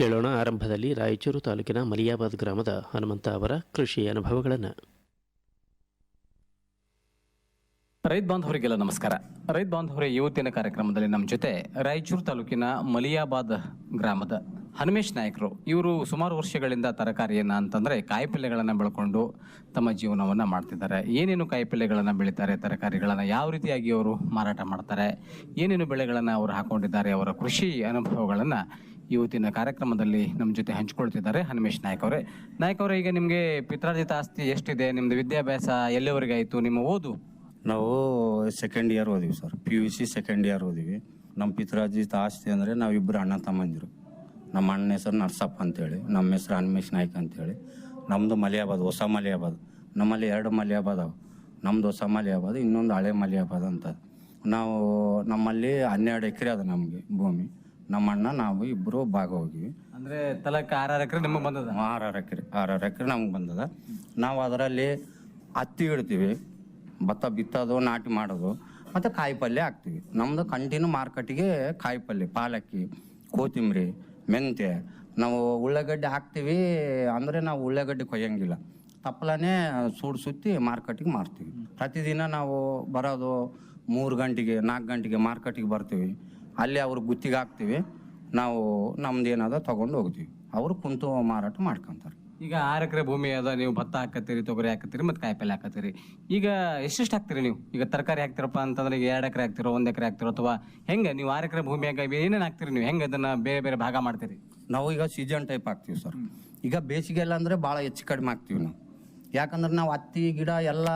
ಕೇಳೋಣ ಆರಂಭದಲ್ಲಿ ರಾಯಚೂರು ತಾಲೂಕಿನ ಮಲಿಯಾಬಾದ್ ಗ್ರಾಮದ ಹನುಮಂತ ಅವರ ಕೃಷಿ ಅನುಭವಗಳನ್ನು. ರೈತ ಬಾಂಧವರಿಗೆಲ್ಲ ನಮಸ್ಕಾರ. ರೈತ ಬಾಂಧವರ ಯುವತಿನ ಕಾರ್ಯಕ್ರಮದಲ್ಲಿ ನಮ್ಮ ಜೊತೆ ರಾಯಚೂರು ತಾಲೂಕಿನ ಮಲಿಯಾಬಾದ್ ಗ್ರಾಮದ ಹನುಮೇಶ್ ನಾಯಕರು. ಇವರು ಸುಮಾರು ವರ್ಷಗಳಿಂದ ತರಕಾರಿಯನ್ನು ಅಂತಂದರೆ ಕಾಯಿಪಲ್ಲೆಗಳನ್ನು ಬೆಳ್ಕೊಂಡು ತಮ್ಮ ಜೀವನವನ್ನು ಮಾಡ್ತಿದ್ದಾರೆ. ಏನೇನು ಕಾಯಿಪಲ್ಲೆಗಳನ್ನು ಬೆಳೀತಾರೆ, ತರಕಾರಿಗಳನ್ನು ಯಾವ ರೀತಿಯಾಗಿ ಅವರು ಮಾರಾಟ ಮಾಡ್ತಾರೆ, ಏನೇನು ಬೆಳೆಗಳನ್ನು ಅವರು ಹಾಕೊಂಡಿದ್ದಾರೆ, ಅವರ ಕೃಷಿ ಅನುಭವಗಳನ್ನ ಇವತ್ತಿನ ಕಾರ್ಯಕ್ರಮದಲ್ಲಿ ನಮ್ಮ ಜೊತೆ ಹಂಚಿಕೊಳ್ತಿದ್ದಾರೆ ಹನುಮೇಶ್ ನಾಯ್ಕ ಅವರೇ. ನಾಯಕ್ ಅವರೇ, ಈಗ ನಿಮಗೆ ಪಿತ್ರಾರ್ಜಿತ ಆಸ್ತಿ ಎಷ್ಟಿದೆ? ನಿಮ್ದು ವಿದ್ಯಾಭ್ಯಾಸ ಎಲ್ಲಿವರೆಗೆ ಆಯಿತು? ನಿಮ್ಮ ಓದು? ನಾವು ಸೆಕೆಂಡ್ ಇಯರ್ ಓದಿವಿ sir. P U C second year ಓದಿವಿ. ನಮ್ಮ ಪಿತ್ರಾರ್ಜಿತ ಆಸ್ತಿ ಅಂದರೆ ನಾವಿಬ್ಬರು ಅಣ್ಣ ತಮ್ಮಂದಿರು. ನಮ್ಮ ಅಣ್ಣ ಹೆಸರು ನರ್ಸಪ್ಪ ಅಂತೇಳಿ, ನಮ್ಮ ಹೆಸರು ಹನುಮೇಶ್ ನಾಯ್ಕ ಅಂತೇಳಿ. ನಮ್ಮದು ಮಲಿಯಾಬಾದ್, ಹೊಸ ಮಲಿಯಾಬಾದ್. ನಮ್ಮಲ್ಲಿ ಎರಡು ಮಲಿಯಾಬಾದ್ ಅವು ನಮ್ಮದು ಹೊಸ ಮಲಿಯಾಬಾದ್, ಇನ್ನೊಂದು ಹಳೆ ಮಲಿಯಾಬಾದ್ ಅಂತ. ನಾವು ನಮ್ಮಲ್ಲಿ ಹನ್ನೆರಡು ಎಕರೆ ಅದ ನಮಗೆ ಭೂಮಿ. ನಮ್ಮ ಅಣ್ಣ ನಾವು ಇಬ್ಬರು ಭಾಗ ಹೋಗಿವಿ ಅಂದ್ರೆ ತಲಕ ಆರಾರು ಎಕರೆ ನಿಮಗೆ ಬಂದದ? ಆರಾರು ಎಕರೆ ಆರಾರು ಎಕರೆ ನಮ್ಗೆ ಬಂದದ. ನಾವು ಅದರಲ್ಲಿ ಹತ್ತಿ ಇಡ್ತೀವಿ. ಭತ್ತ ಬಿತ್ತೋದು ನಾಟಿ ಮಾಡೋದು. ಮತ್ತು ಕಾಯಿ ಪಲ್ಯ ಹಾಕ್ತೀವಿ. ನಮ್ಮದು ಕಂಟಿನ್ಯೂ ಮಾರ್ಕೆಟಿಗೆ ಕಾಯಿ ಪಲ್ಯ ಪಾಲಕ್ಕಿ ಕೊತ್ತಂಬರಿ ಮೆಂತ್ಯ. ನಾವು ಉಳ್ಳಾಗಡ್ಡೆ ಹಾಕ್ತೀವಿ ಅಂದರೆ ನಾವು ಉಳ್ಳಾಗಡ್ಡೆ ಕೊಯ್ಯಂಗಿಲ್ಲ. ತಪ್ಪಲನೇ ಸೂಡು ಸುತ್ತಿ ಮಾರ್ಕೆಟಿಗೆ ಮಾರ್ತೀವಿ. ಪ್ರತಿದಿನ ನಾವು ಬರೋದು ಮೂರು ಗಂಟೆಗೆ ನಾಲ್ಕು ಗಂಟೆಗೆ ಮಾರ್ಕೆಟಿಗೆ ಬರ್ತೀವಿ. ಅಲ್ಲಿ ಅವ್ರಿಗೆ ಗುತ್ತಿಗೆ ಹಾಕ್ತೀವಿ. ನಾವು ನಮ್ದು ಏನದ ತಗೊಂಡು ಹೋಗ್ತೀವಿ. ಅವರು ಕುಂತು ಮಾರಾಟ ಮಾಡ್ಕೊಂತಾರೆ. ಈಗ ಆರು ಎಕರೆ ಭೂಮಿ ಅದ ನೀವು ಭತ್ತ ಹಾಕತ್ತೀರಿ ತೊಗರಿ ಹಾಕತ್ತೀರಿ ಮತ್ತು ಕಾಯಿಪಲ್ಲೆ ಹಾಕತ್ತೀರಿ. ಈಗ ಎಷ್ಟೆಷ್ಟು ಹಾಕ್ತೀರಿ ನೀವು? ಈಗ ತರಕಾರಿ ಹಾಕ್ತಿರಪ್ಪ ಅಂತಂದ್ರೆ ಈಗ ಎರಡು ಎಕರೆ ಹಾಕ್ತಿರೋ ಒಂದು ಎಕರೆ ಹಾಕ್ತಿರೋ ಅಥವಾ ಹೆಂಗೆ ನೀವು ಆರು ಎಕರೆ ಭೂಮಿಯಾಗ ಏನೇನು ಹಾಕ್ತೀರಿ ನೀವು? ಹೆಂಗೆ ಅದನ್ನು ಬೇರೆ ಬೇರೆ ಭಾಗ ಮಾಡ್ತೀರಿ? ನಾವು ಈಗ ಸೀಸನ್ ಟೈಪ್ ಹಾಕ್ತೀವಿ ಸರ್. ಈಗ ಬೇಸಿಗೆಲ್ಲ ಅಂದರೆ ಭಾಳ ಹೆಚ್ಚು ಕಡಿಮೆ ಹಾಕ್ತೀವಿ ನಾವು. ಯಾಕಂದ್ರೆ ನಾವು ಹತ್ತಿ ಗಿಡ ಎಲ್ಲ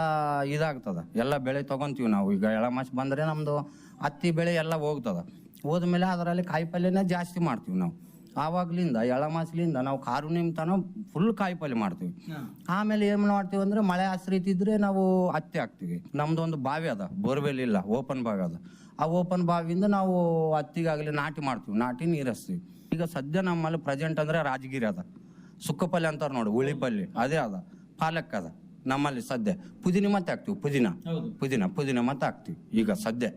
ಇದಾಗ್ತದ. ಎಲ್ಲ ಬೆಳೆ ತೊಗೊಂತೀವಿ ನಾವು. ಈಗ ಎಳಮಾಸ ಬಂದರೆ ನಮ್ಮದು ಹತ್ತಿ ಬೆಳೆ ಎಲ್ಲ ಹೋಗ್ತದ. ಹೋದ್ಮೇಲೆ ಅದರಲ್ಲಿ ಕಾಯಿ ಪಲ್ಯನೇ ಜಾಸ್ತಿ ಮಾಡ್ತೀವಿ ನಾವು. ಆವಾಗ್ಲಿಂದ ಎಳಮಾಸಲಿಂದ ನಾವು ಕಾರು ನಿಮ್ತನ ಫುಲ್ ಕಾಯಿ ಪಲ್ಯ ಮಾಡ್ತೀವಿ ಆಮೇಲೆ ಏನು ಮಾಡ್ತೀವಿ ಅಂದ್ರೆ ಮಳೆ ಆಶ್ರಿತ ಇದ್ರೆ ನಾವು ಹತ್ತಿ ಹಾಕ್ತೀವಿ. ನಮ್ದು ಒಂದು ಬಾವಿ ಅದ ಬೋರ್ವೆಲ್ ಇಲ್ಲ ಓಪನ್ ಬಾವಿ ಅದ. ಆ ಓಪನ್ ಬಾವಿಯಿಂದ ನಾವು ಹತ್ತಿಗಾಗಲಿ ನಾಟಿ ಮಾಡ್ತೀವಿ ನಾಟಿ ನೀರಿಸ್ತೀವಿ. ಈಗ ಸದ್ಯ ನಮ್ಮಲ್ಲಿ ಪ್ರೆಸೆಂಟ್ ಅಂದ್ರೆ ರಾಜಗಿರಿ ಅದ. ಸುಕ್ಕಪಲ್ಯ ಅಂತಾರೆ ನೋಡಿ ಉಳಿಪಲ್ಲಿ ಅದೇ ಅದ. ಪಾಲಕ್ ಅದ ನಮ್ಮಲ್ಲಿ ಸದ್ಯ. ಪುದೀನ ಮತ್ತೆ ಹಾಕ್ತಿವಿ ಪುದೀನ. ಪುದೀನ ಪುದೀನ ಮತ್ತೆ ಹಾಕ್ತಿವಿ ಈಗ ಸದ್ಯ.